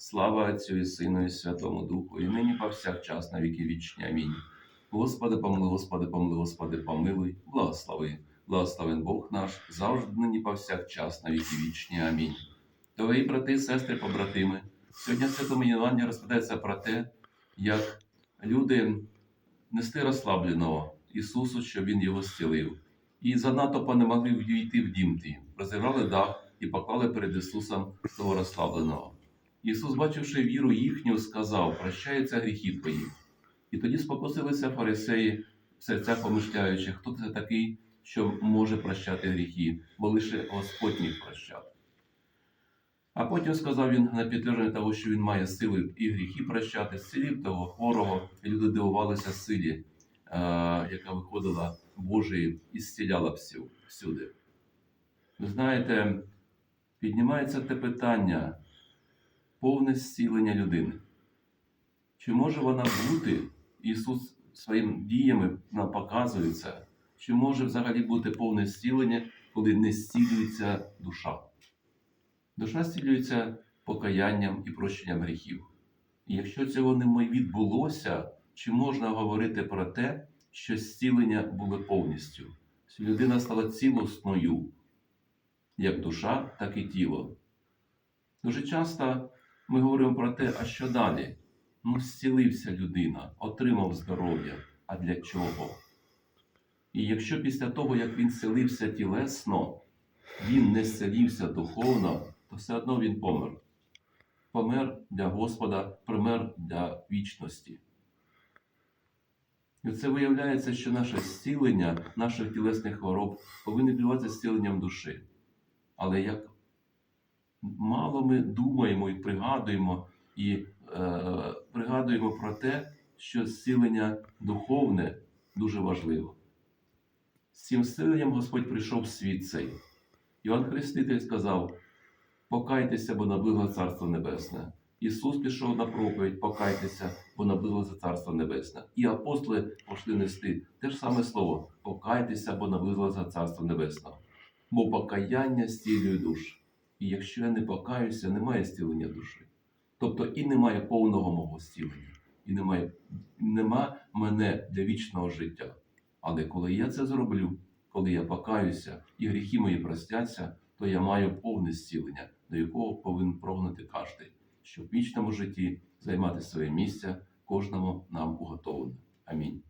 Слава Отцю і Сину, і Святому Духу, і нині повсякчас на віки вічні. Амінь. Господи, помилуй, Господи, помилуй, Господи, помилуй, благослови. Благословен Бог наш, завжди нині повсякчас на віки вічні. Амінь. Дорогі брати, сестри, побратими, сьогодні в Святому Євангелії розповідається про те, як люди нести розслабленого Ісусу, щоб Він його зцілив. І занадто не могли війти в дім тій, розірвали дах і поклали перед Ісусом того розслабленого. Ісус, бачивши віру їхню, сказав: прощаються гріхи твої. І тоді спокусилися фарисеї, в серцях помишляючи, хто це такий, що може прощати гріхи, бо лише Господь міг прощати. А потім сказав він на підтвердження того, що він має сили і гріхи прощати, зцілів того хворого, і люди дивувалися силі, е, яка виходила Божої і зціляла всю, всюди. Ви знаєте, піднімається те питання повне зцілення людини. Чи може вона бути, Ісус своїм діями нам показує це, чи може взагалі бути повне зцілення, коли не зцілюється душа? Душа зцілюється покаянням і прощенням гріхів. І якщо цього не відбулося, чи можна говорити про те, що зцілення було повністю? Що людина стала цілосною, як душа, так і тіло. Дуже часто ми говоримо про те, а що далі? Ну, зцілився людина, отримав здоров'я. А для чого? І якщо після того, як він зцілився тілесно, він не зцілився духовно, то все одно він помер. Помер для Господа, помер для вічності. І це виявляється, що наше зцілення наших тілесних хвороб повинно відбуватися зціленням душі. Але як мало ми думаємо і пригадуємо, і е, пригадуємо про те, що зцілення духовне дуже важливо. З цим зціленням Господь прийшов в світ цей. Іван Хреститель сказав: покайтеся, бо наблизило Царство Небесне. Ісус пішов на проповідь, покайтеся, бо наблизило Царство Небесне. І апостоли пішли нести те ж саме слово: покайтеся, бо наблизило Царство Небесне. Бо покаяння зцілює душ. І якщо я не покаюся, немає зцілення душі. Тобто і немає повного мого зцілення, і немає, нема мене для вічного життя. Але коли я це зроблю, коли я покаюся і гріхи мої простяться, то я маю повне зцілення, до якого повинен прагнути кожен, щоб в вічному житті займати своє місце кожному нам уготовлене. Амінь.